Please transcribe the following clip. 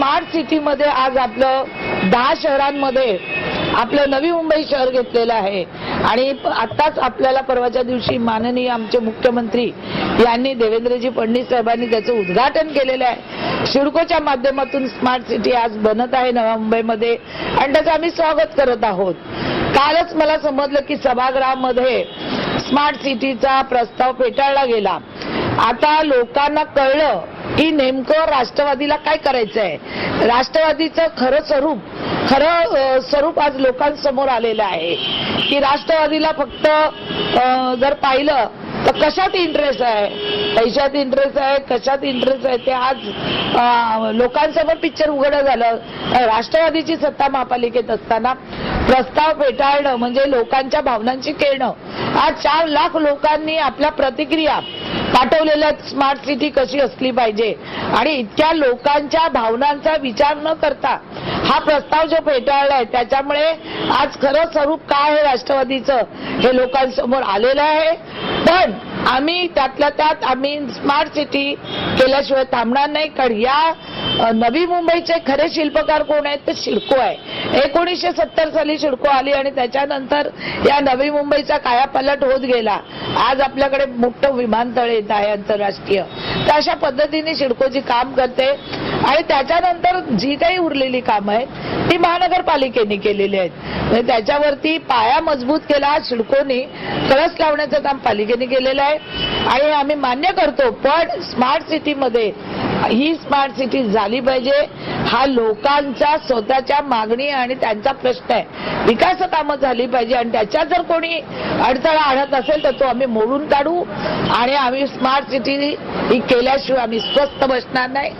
Smart सिटीमध्ये आज आपलं दहा शहरांमध्ये आपलं नवी मुंबई शहर घेतलेलं आहे. आणि आताच आपल्याला परवाच्या दिवशी माननीय आमचे मुख्यमंत्री यांनी देवेंद्रजी फडणवीस साहेबांनी त्याचं उद्घाटन केलेलं आहे. शिडकोच्या माध्यमातून स्मार्ट सिटी आज बनत आहे नव्या मुंबईमध्ये. आणि त्याचं आम्ही स्वागत करत आहोत. कालच मला समजलं की सभागृहामध्ये स्मार्ट सिटीचा प्रस्ताव फेटाळला गेला. आता लोकांना कळलं की नेमकं राष्ट्रवादीला काय करायचं आहे राष्ट्रवादीचं खरं स्वरूप खरं स्वरूप आज लोकांसमोर आलेलं आहे. की राष्ट्रवादीला फक्त जर पाहिलं तर कशात इंटरेस्ट आहे? पैशात इंटरेस्ट आहे कशात इंटरेस्ट आहे? ते आज लोकांसमोर पिक्चर उघड झालं. राष्ट्रवादीची सत्ता महापालिकेत असताना प्रस्ताव फेटाळणं म्हणजे लोकांच्या भावनांची खेळणं आज चार लाख लोकांनी आपल्या प्रतिक्रिया पाठवलेल्या स्मार्ट सिटी कशी असली पाहिजे? आणि इतक्या लोकांच्या भावनांचा विचार न करता हा प्रस्ताव जो फेटाळलाय त्याच्यामुळे आज खरं स्वरूप काय आहे राष्ट्रवादीचं? हे लोकांसमोर आलेलं आहे. पण आम्ही त्यातल्या त्यात आम्ही स्मार्ट सिटी केल्याशिवाय थांबणार नाही. कारण या नवी मुंबईचे खरे शिल्पकार कोण आहेत? ते शिडको आहे. एकोणीसशे सत्तर साली शिडको आली आणि त्याच्यानंतर या नवी मुंबईचा कायापलट होत गेला. आज आपल्याकडे मोठं विमानतळ येत आहे आंतरराष्ट्रीय. तर अशा पद्धतीने शिडकोची काम करते. आणि त्याच्यानंतर जी काही उरलेली कामं आहेत ती महानगरपालिकेने केलेली आहेत. म्हणजे त्याच्यावरती पाया मजबूत केला शिडकोनी कळस लावण्याचं काम पालिकेने केलेलं आहे. आणि आम्ही मान्य करतो पण स्मार्ट सिटीमध्ये ही स्मार्ट सिटी झाली पाहिजे. हा लोकांचा स्वतःच्या मागणी आणि त्यांचा प्रश्न आहे. विकास कामं झाली पाहिजे आणि त्याच्यात जर कोणी अडथळा आणत असेल तर तो आम्ही मोडून काढू आणि आम्ही स्मार्ट सिटी ही केल्याशिवाय आम्ही स्वस्थ बसणार नाही.